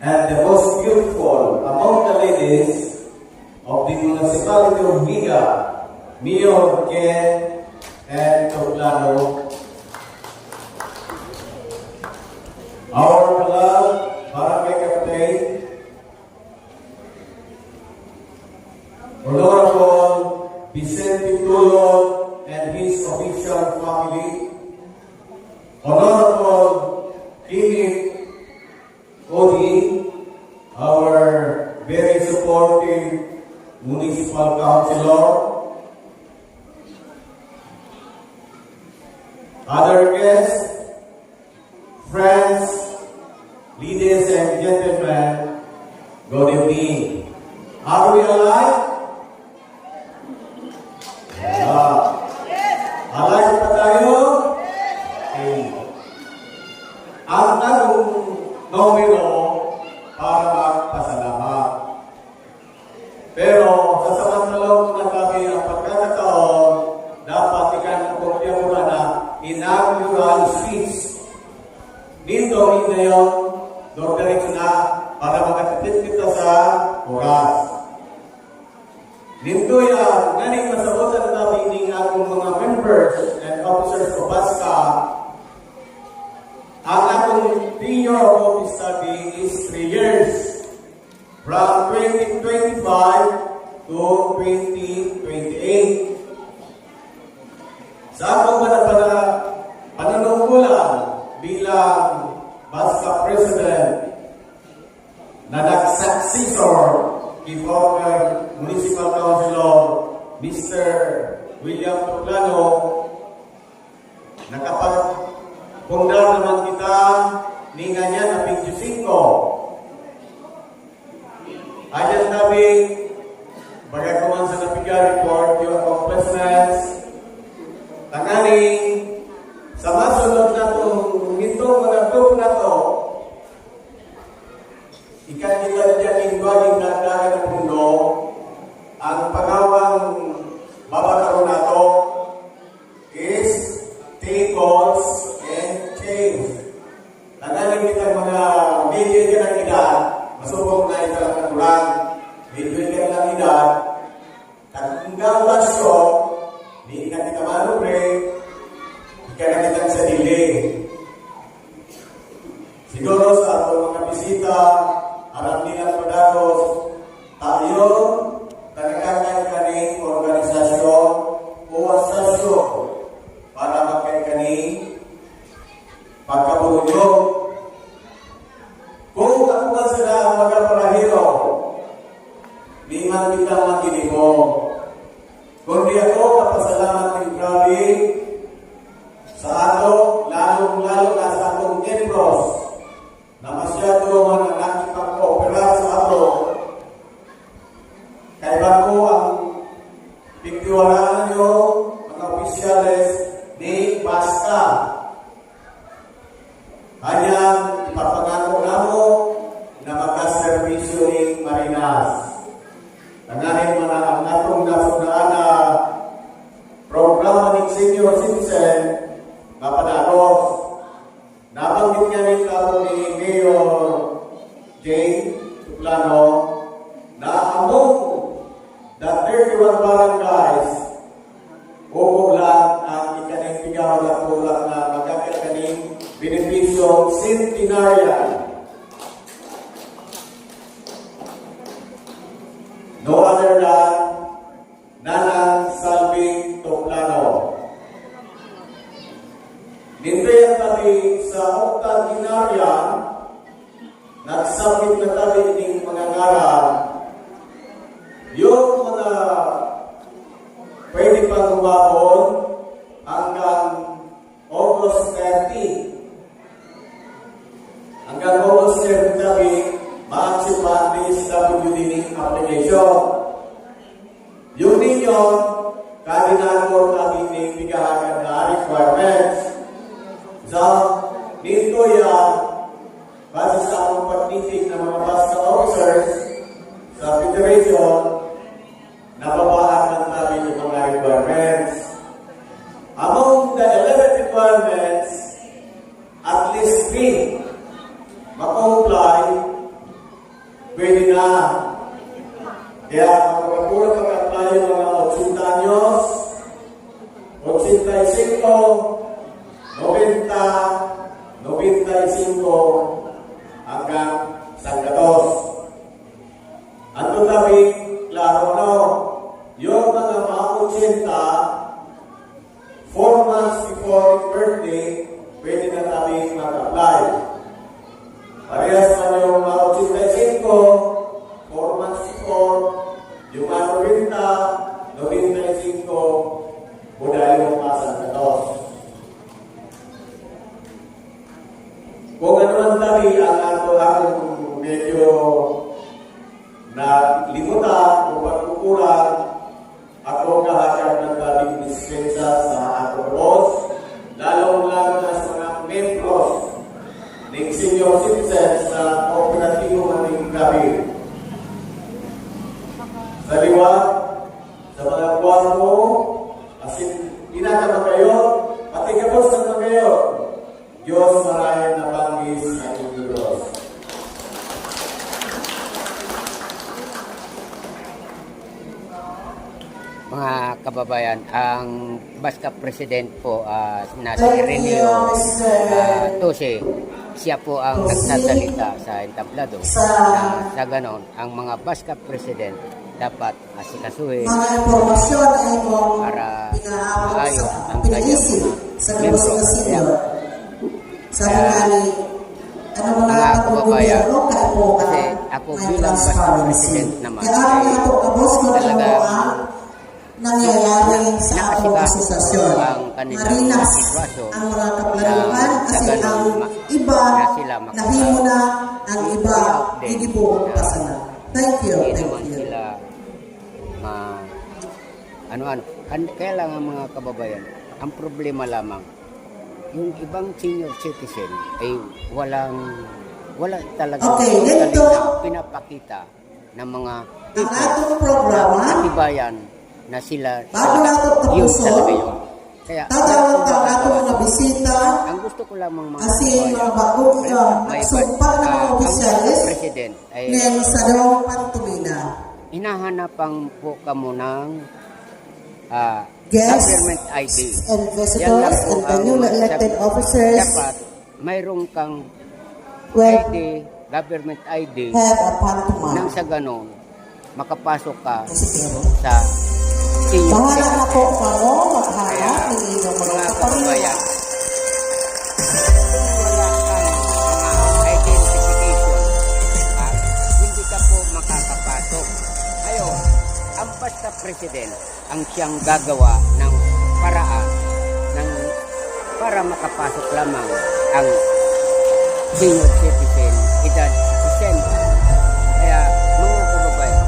And the most beautiful among the ladies of the municipality of Viga, Mayor Ken and Toplano. Our beloved Barangay Captain, Honorable Vicente Tulon and his official family, Honorable supportive municipal councilor, other guests, friends, ladies and gentlemen, good evening. Are we alive? Ah. Alive pa tayo? Okay. Ang tanong numero para inaugural speech. Dito rin ngayon, dordiretso na para makatipid kita sa oras. Dito yan, galing masabutan namin ng akong mga members and officers of BASCA ang akong tenure of office study is 3 years. From 2025 to 2028. Sa akong panapana, pananungkulan bilang BASCA President na nag-successor kay former Municipal Councilor Mr. William Tuplano nakapag-punda naman kita ni nga niya na 25. Ayan tabi, bagakuman sa napiga report yung accomplishments, tangani, sa masunod na itong itong mga group na to, ikan kita dyan ingwaging nagdagan ng mundo, ang pagawang babakaroon pagkabulyo. Kung ni Marinas. Nanahin mo na ang atong nasunaan na programa ng senior citizen octogenarian, nagsabit na tabi ng dito yan, base sa akong pagtitig ng mga basta officers sa Federation, nababaan ng tabi yung mga requirements. Among the 11 requirements, at least three Kaya kapag mag-apply yung mga 80 anyos, 85, 90, 95 hanggang Sangatos. Ang tutabi, klaro no, yung mga mga 80, 4 months before his birthday, pwede na tabi mag-apply. Parehas man yung mga 85, 4 months before, yung mga 90, 95, budaya yung mga Sangatos. Kung ano man tabi ang ato akong medyo na limutan o pagkukulang, ako kahakad ng tabing dispensa sa ato boss, lalong-lalo na sa mga membros ng senior citizens na kooperatibo ng gabi. Sa liwat, sa mga kwarto, asin pinaka kayo, pati kapos na kayo. Diyos marayan na bangis sa inyong Diyos. Mga kababayan, ang Baska President po ah, na si Renio uh, Tose, siya po ang nagsasalita sa entablado. Na sa ganon, ang mga Baska President dapat asikasuhin para sa ang kanyang sa membro. Kaya- ano mga Mga kababayan, kasi ako bilang transparency. President naman, ay ko na talaga nangyayari sa nakasiba asosasyon. Marinas ang mga kaplanuhan na kasi ang iba, nahimo na ang iba, hindi po na pasana. Thank you, thank you. sila ma Kaya lang ang mga kababayan, ang problema lamang, yung ibang senior citizen ay walang wala talaga Okay, pinapakita ng mga Ang atong programa, katibayan na sila yun tapuson, talaga yun. Kaya tatawag ka ang atong mga bisita, ang gusto ko lamang mga kasi mga bagong uh, may nagsumpa ng mga ah, ang opisyalis, ngayon sa dalawang pantumina. hinahanapan po kamo ng ah, Guests government ID. and visitors and the ang newly elected officers Dapat mayroon kang will ID, government ID, have a nang pantomime. sa ganon, makapasok ka sa senior bahala na po kamo maghanap ng inyong mga mga kapareha. kababayan, wala kang mga identification at hindi ka po makakapasok. Ngayon, ang basta president ang siyang gagawa ng paraan ng para makapasok lamang ang senior citizen edad 60. Kaya mga kababayan,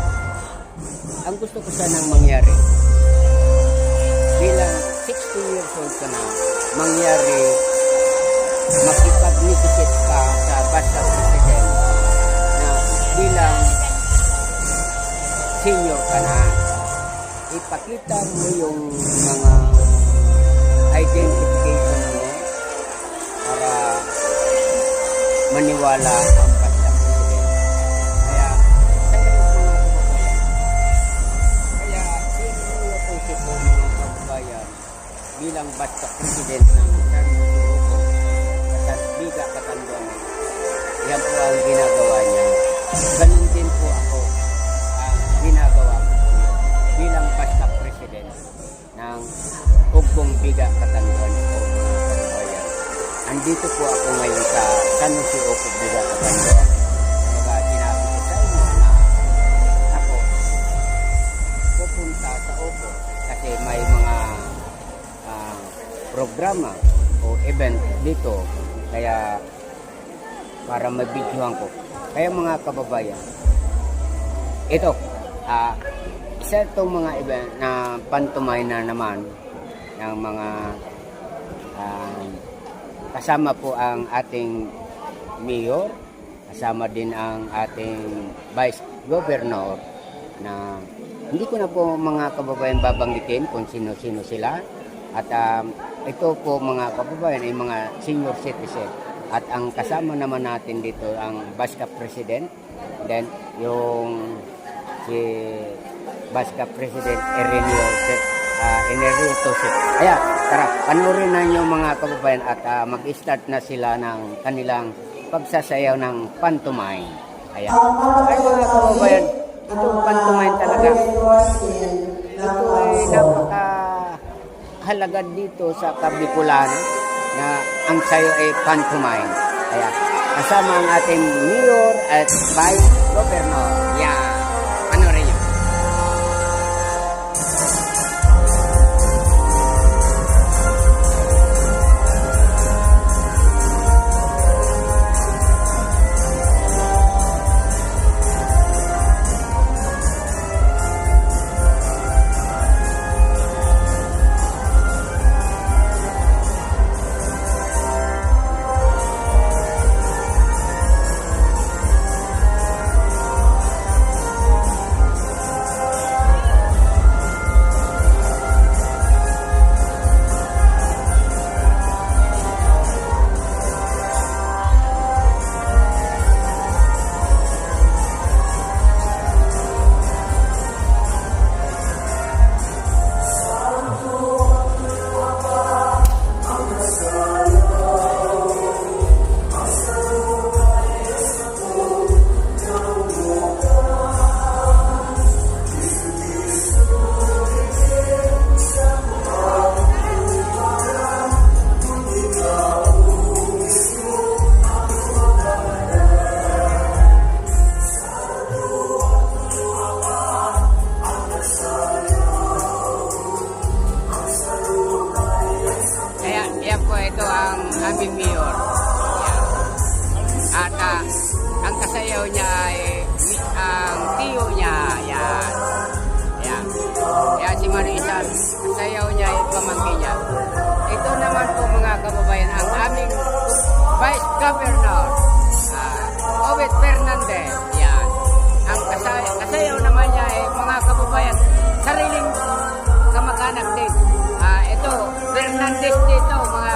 ang gusto ko sanang mangyari 60 years old ka na, mangyari makipag-negotiate ka sa basta president na bilang senior ka na. Ipakita mo yung mga identification mo para maniwala ang basta president. Kaya, sa ganun kaya sinuyo ko si po mga kababayan bilang basta president ng Grupo at Biga Katanduan. Yan po ang ginagawa niya. Ganun din po ako ang ginagawa ko bilang basta president ng Ugpong Biga Katanduan po mga. Andito po ako ngayon sa San Jose Opo Biga Katanduan. Pupunta sa Opo kasi may mga programa o event dito kaya para mabidyohan ko kaya mga kababayan ito ah isa itong mga event na pantumay na naman ng mga ah, kasama po ang ating mayor kasama din ang ating vice governor na hindi ko na po mga kababayan babanggitin kung sino-sino sila. At um, ito po mga kababayan ay mga senior citizen. At ang kasama naman natin dito ang Baska President. Then yung si Basca President Ireneo uh, Ireneo Tosik. Kaya, tara, panoorin na niyo mga kababayan at ah, mag-start na sila ng kanilang pagsasayaw ng pantomime. Ayan. Ay mga kababayan, itong pantomime talaga. Ito ay napaka halaga dito sa Kabikulano na ang sayo ay pantomime. Kaya kasama ang ating mayor at vice governor. Yan. Ano pamangkin niya. Ito naman po mga kababayan ang aming Vice Governor. Uh, Obet Fernandez. Yan. Ang kasay kasayaw naman niya ay mga kababayan. Sariling kamag-anak din. Ah, ito, Fernandez dito, mga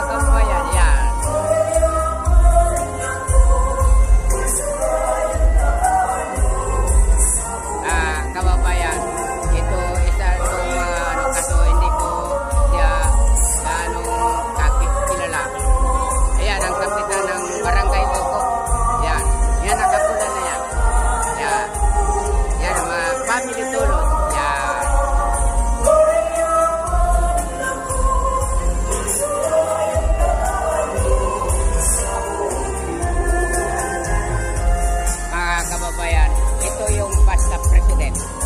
president.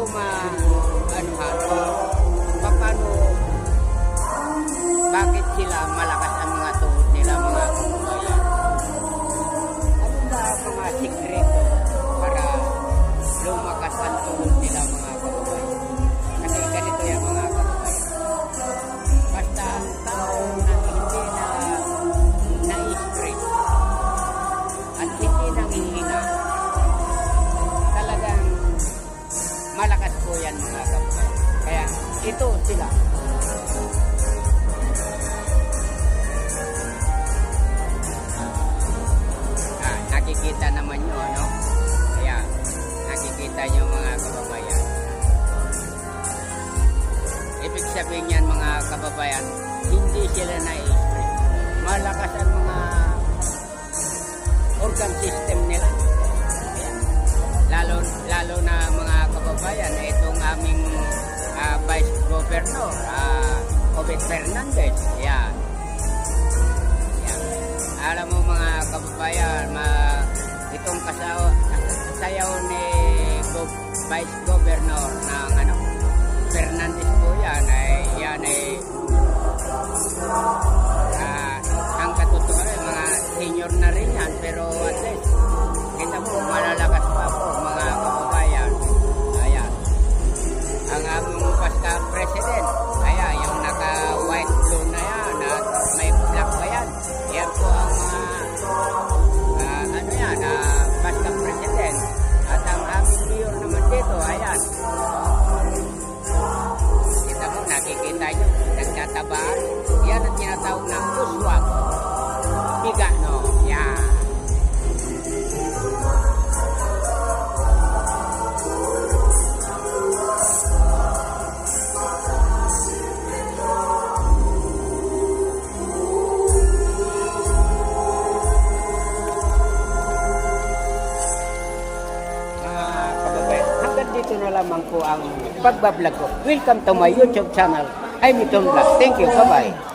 ko ma ano paano bakit sila malaki? nakasayaw, nakasayaw ni Go, Vice Governor ng ano, Fernandez po yan ay yan ay uh, ang katotohanan mga senior na rin yan pero at least kita mo malalakas tayo nagtataba. Yan ang tinatawag na uswag. Tiga, no? Yan. Ah, dito na lamang po ang pagbablog ko. Welcome to my YouTube channel. I become black. Thank you. Bye-bye.